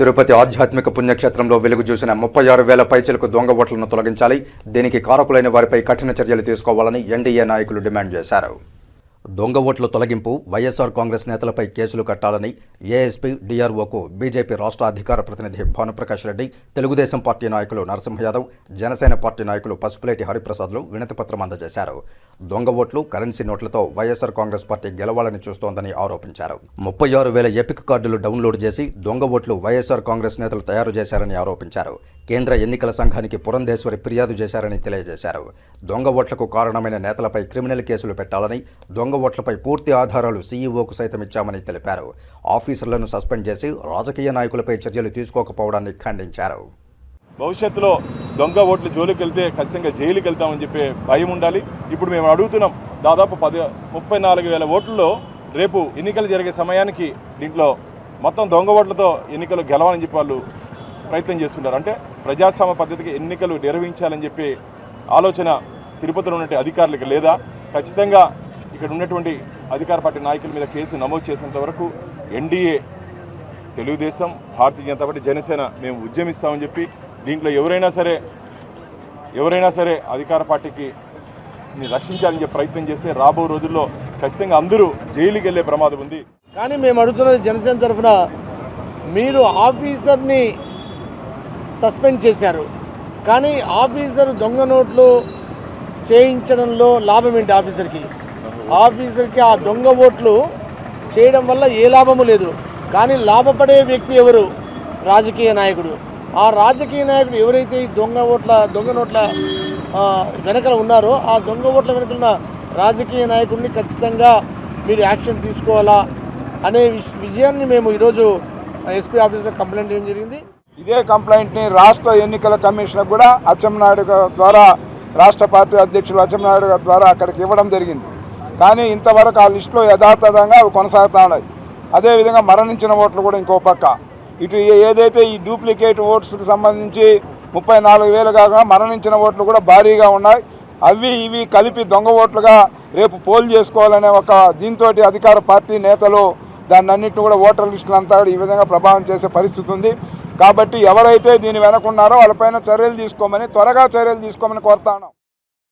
తిరుపతి ఆధ్యాత్మిక పుణ్యక్షేత్రంలో వెలుగు చూసిన ముప్పై ఆరు వేల పైచలకు దొంగ ఓట్లను తొలగించాలి. దీనికి కారకులైన వారిపై కఠిన చర్యలు తీసుకోవాలని ఎన్డీఏ నాయకులు డిమాండ్ చేశారు. దొంగ ఓట్ల తొలగింపు వైఎస్ఆర్ కాంగ్రెస్ నేతలపై కేసులు కట్టాలని ఏఎస్పీ డిఆర్ఓకు బీజేపీ రాష్ట్ర అధికార ప్రతినిధి భానుప్రకాష్ రెడ్డి తెలుగుదేశం పార్టీ నాయకులు నరసింహ యాదవ్ జనసేన పార్టీ నాయకులు పసుపులేటి హరిప్రసాద్లు వినతిపత్రం అందజేశారు. దొంగ ఓట్లు కరెన్సీ నోట్లతో వైఎస్ఆర్ కాంగ్రెస్ పార్టీ గెలవాలని చూస్తోందని ఆరోపించారు. ముప్పై ఆరు వేల ఎపిక్ కార్డులు డౌన్లోడ్ చేసి దొంగ ఓట్లు వైఎస్ఆర్ కాంగ్రెస్ నేతలు తయారు చేశారని ఆరోపించారు. కేంద్ర ఎన్నికల సంఘానికి పురంధేశ్వరి ఫిర్యాదు చేశారని తెలియజేశారు. దొంగ ఓట్లకు కారణమైన నేతలపై క్రిమినల్ కేసులు పెట్టాలని దొంగ ఓట్లపై పూర్తి ఆధారాలు సీఈఓకు సైతం ఇచ్చామని తెలిపారు. ఆఫీసర్లను సస్పెండ్ చేసి రాజకీయ నాయకులపై చర్యలు తీసుకోకపోవడాన్ని ఖండించారు. భవిష్యత్తులో దొంగ ఓట్లు జోలికి వెళ్తే ఖచ్చితంగా జైలుకి వెళ్తామని చెప్పే భయం ఉండాలి. ఇప్పుడు మేము అడుగుతున్నాం దాదాపు పది ముప్పై నాలుగు వేల ఓట్లలో రేపు ఎన్నికలు జరిగే సమయానికి దీంట్లో మొత్తం దొంగ ఓట్లతో ఎన్నికలు గెలవాలని చెప్పి వాళ్ళు ప్రయత్నం చేస్తున్నారు. అంటే ప్రజాస్వామ్య పద్ధతికి ఎన్నికలు నిర్వహించాలని చెప్పి ఆలోచన తిరుపతిలో ఉన్న అధికారులకు లేదా ఖచ్చితంగా ఇక్కడ ఉన్నటువంటి అధికార పార్టీ నాయకుల మీద కేసు నమోదు చేసినంత వరకు ఎన్డీఏ తెలుగుదేశం భారతీయ జనతా పార్టీ జనసేన మేము ఉద్యమిస్తామని చెప్పి దీంట్లో ఎవరైనా సరే ఎవరైనా సరే అధికార పార్టీకి రక్షించాలని చెప్పి ప్రయత్నం చేస్తే రాబో రోజుల్లో ఖచ్చితంగా అందరూ జైలుకి వెళ్ళే ప్రమాదం ఉంది. కానీ మేము అడుగుతున్నది జనసేన తరఫున మీరు ఆఫీసర్ని సస్పెండ్ చేశారు. కానీ ఆఫీసర్ దొంగ నోట్లు చేయించడంలో లాభం ఏంటి ఆఫీసర్కి? ఆఫీసర్కి ఆ దొంగ ఓట్లు చేయడం వల్ల ఏ లాభము లేదు. కానీ లాభపడే వ్యక్తి ఎవరు? రాజకీయ నాయకుడు. ఆ రాజకీయ నాయకుడు ఎవరైతే ఈ దొంగ ఓట్ల దొంగ నోట్ల వెనకల ఉన్నారో ఆ దొంగ ఓట్ల వెనకలున్న రాజకీయ నాయకుడిని ఖచ్చితంగా మీరు యాక్షన్ తీసుకోవాలా అనే విష- విజయాన్ని మేము ఈరోజు ఎస్పీ ఆఫీస్లో కంప్లైంట్ చేయడం జరిగింది. ఇదే కంప్లైంట్ని రాష్ట్ర ఎన్నికల కమిషన్ కూడా అచ్చెన్నాయుడు ద్వారా రాష్ట్ర పార్టీ అధ్యక్షులు అచ్చెన్నాయుడు ద్వారా అక్కడికి ఇవ్వడం జరిగింది. కానీ ఇంతవరకు ఆ లిస్టులో యథాతథంగా అవి కొనసాగుతూ ఉన్నాయి. అదేవిధంగా మరణించిన ఓట్లు కూడా ఇంకో పక్క. ఇటు ఏదైతే ఈ డూప్లికేట్ ఓట్స్కి సంబంధించి ముప్పై నాలుగు వేలు కాగా మరణించిన ఓట్లు కూడా భారీగా ఉన్నాయి. అవి ఇవి కలిపి దొంగ ఓట్లుగా రేపు పోల్ చేసుకోవాలనే ఒక దీంతో అధికార పార్టీ నేతలు దాన్ని అన్నింటిని కూడా ఓటర్ లిస్టులంతా కూడా ఈ విధంగా ప్రభావం చేసే పరిస్థితి ఉంది. కాబట్టి ఎవరైతే దీని వెనకున్నారో వాళ్ళపైన చర్యలు తీసుకోమని త్వరగా చర్యలు తీసుకోమని కోరుతాను